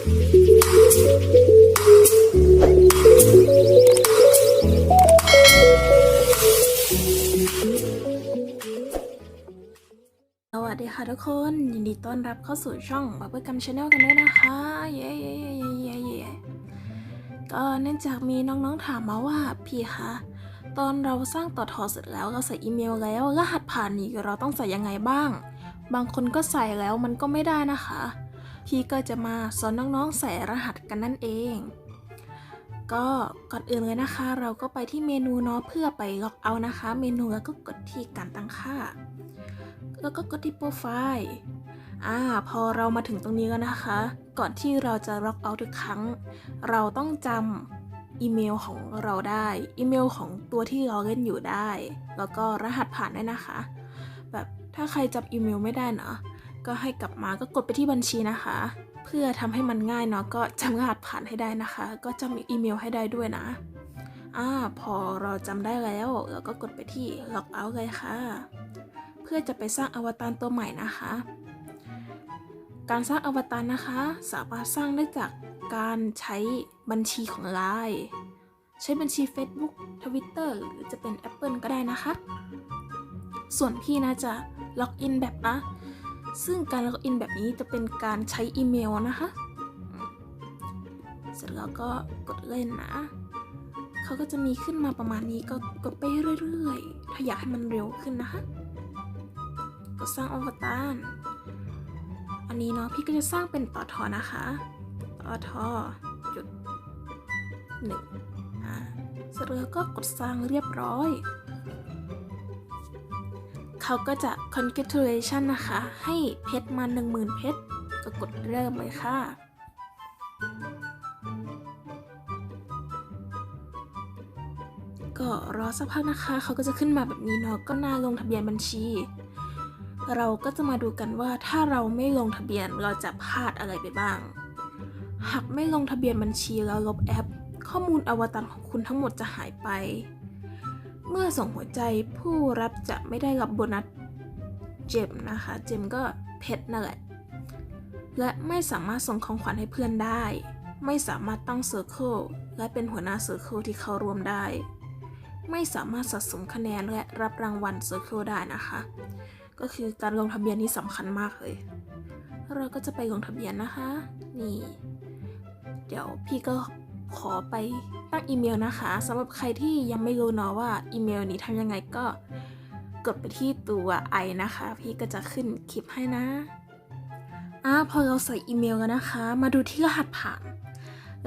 สวัสดีค่ะทุกคนยินดีต้อนรับเข้าสู่ช่องบับเบิลกัมชาแนลกันด้วยนะคะ เย้เย้เย้เย้เย้ก็เนื่องจากมีน้องๆถามมาว่าพี่คะตอนเราสร้างต่อทอเสร็จแล้วเราใส่อีเมลแล้วรหัสผ่านนี้เราต้องใส่ยังไงบ้าง บางคนก็ใส่แล้วมันก็ไม่ได้นะคะ พี่ก็จะมาสอนน้องๆใส่รหัสกันนั่นเอง ก็ก่อนอื่นเลยนะคะ เราก็ไปที่เมนูเนาะเพื่อไปล็อกเอาท์นะคะ เมนูแล้วก็กดที่การตั้งค่า แล้วก็กดที่โปรไฟล์อ่าพอเรามาถึงตรงนี้แล้วนะคะ ก่อนที่เราจะล็อกเอาท์ทุกครั้ง เราต้องจำอีเมลของเราได้ อีเมลของตัวที่เราเล่นอยู่ได้ แล้วก็รหัสผ่านได้นะคะ แบบถ้าใครจำอีเมลไม่ได้เนาะ ก็ให้กลับมาก็กดไปที่บัญชีนะคะ เพื่อทำให้มันง่ายเนาะก็จำรหัสผ่านให้ได้นะคะ ก็จำอีเมลให้ได้ด้วยนะอ่าพอเราจำได้แล้วเราก็กดไปที่ล็อกเอาท์เลยค่ะ เพื่อจะไปสร้างอวตารตัวใหม่นะคะ การสร้างอวตารนะคะ สามารถสร้างได้จากการใช้บัญชีของ Line ใช้บัญชี Facebook Twitter หรือจะเป็น Apple ก็ได้นะคะ ส่วนพี่นะจะล็อกอินแบบนะ ซึ่งการล็อกอินแบบนี้จะเป็นการใช้อีเมลนะคะ เสร็จแล้วก็กดเล่นนะ เขาก็จะมีขึ้นมาประมาณนี้ก็กดไปเรื่อยๆ ถ้าอยากให้มันเร็วขึ้นนะคะก็สร้างอวตารอันนี้เนาะพี่ก็จะสร้างเป็นต่อทอนะคะต่อทอจุดหนึ่งอ่าเสร็จแล้วก็กดสร้างเรียบร้อย เขาก็จะ congratulation นะคะ ให้เพชรมา10,000 เพชรก็กดเริ่มเลยค่ะก็รอสักพักนะคะ เขาก็จะขึ้นมาแบบนี้เนาะก็น่าลงทะเบียนบัญชี เราก็จะมาดูกันว่าถ้าเราไม่ลงทะเบียนเราจะพลาดอะไรไปบ้าง หากไม่ลงทะเบียนบัญชีแล้วลบแอป ข้อมูลอวตารของคุณทั้งหมดจะหายไป เมื่อส่งหัวใจผู้รับจะไม่ได้รับโบนัสเจมนะคะ เจมก็เพชรนั่นแหละและไม่สามารถส่งของขวัญให้เพื่อนได้ ไม่สามารถตั้งเซอร์เคิลและเป็นหัวหน้าเซอร์เคิลที่เข้าร่วมได้ ไม่สามารถสะสมคะแนนและรับรางวัลเซอร์เคิลได้นะคะ ก็คือการลงทะเบียนนี่สำคัญมากเลย เราก็จะไปลงทะเบียนนะคะ นี่ เดี๋ยวพี่ก็ ขอไปตั้งอีเมลนะคะสำหรับใครที่ยังไม่รู้เนาะว่าอีเมลนี้ทำยังไงก็กดไปที่ตัวไอนะคะ พี่ก็จะขึ้นคลิปให้นะอ่าพอเราใส่อีเมลแล้วนะคะ มาดูที่รหัสผ่าน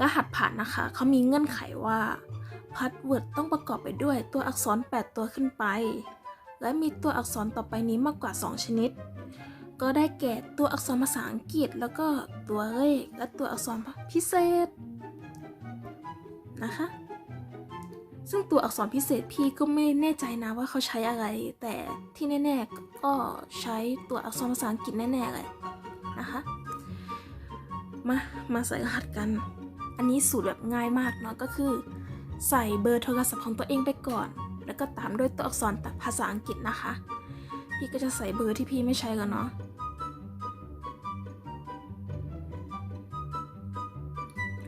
รหัสผ่านนะคะเขามีเงื่อนไขว่าพาสเวิร์ดต้องประกอบไปด้วยตัวอักษร 8 ตัวขึ้นไป และมีตัวอักษรต่อไปนี้มากกว่า 2 ชนิด ก็ได้แก่ตัวอักษรภาษาอังกฤษ แล้วก็ตัวเลขและตัวอักษรพิเศษ นะคะ ซึ่งตัวอักษรพิเศษพี่ก็ไม่แน่ใจนะว่าเขาใช้อะไร แต่ที่แน่ๆก็ใช้ตัวอักษรภาษาอังกฤษแน่ๆเลยนะคะ มา มาใส่รหัสกัน อันนี้สูตรแบบง่ายมากเนาะก็คือ ใส่เบอร์โทรศัพท์ของตัวเองไปก่อน แล้วก็ตามด้วยตัวอักษรภาษาอังกฤษนะคะ พี่ก็จะใส่เบอร์ที่พี่ไม่ใช้แล้วเนาะ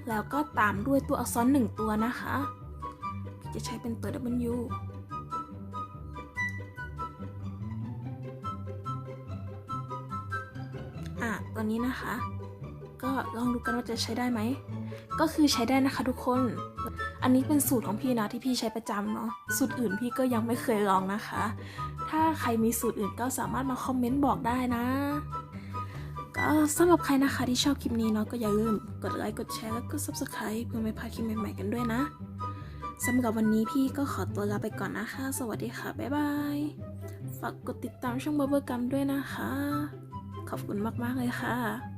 แล้วก็ตามด้วยตัวอักษรหนึ่งตัวนะคะพี่จะใช้เป็นตัว W อะตัวนี้นะคะ ก็ลองดูกันว่าจะใช้ได้ไหม ก็คือใช้ได้นะคะทุกคน อันนี้เป็นสูตรของพี่นะที่พี่ใช้ประจำเนาะ สูตรอื่นพี่ก็ยังไม่เคยลองนะคะ ถ้าใครมีสูตรอื่นก็สามารถมาคอมเมนต์บอกได้นะ ก็สำหรับใครนะคะที่ชอบคลิปนี้เนาะก็อย่าลืมกดไลค์กดแชร์แล้วก็ subscribe เพื่อไม่พลาดคลิปใหม่ๆกันด้วยนะสำหรับวันนี้พี่ก็ขอตัวลาไปก่อนนะคะ สวัสดีค่ะ บ๊ายบาย ฝากกดติดตามช่องเบอร์เบอร์กัมด้วยนะคะ ขอบคุณมากๆเลยค่ะ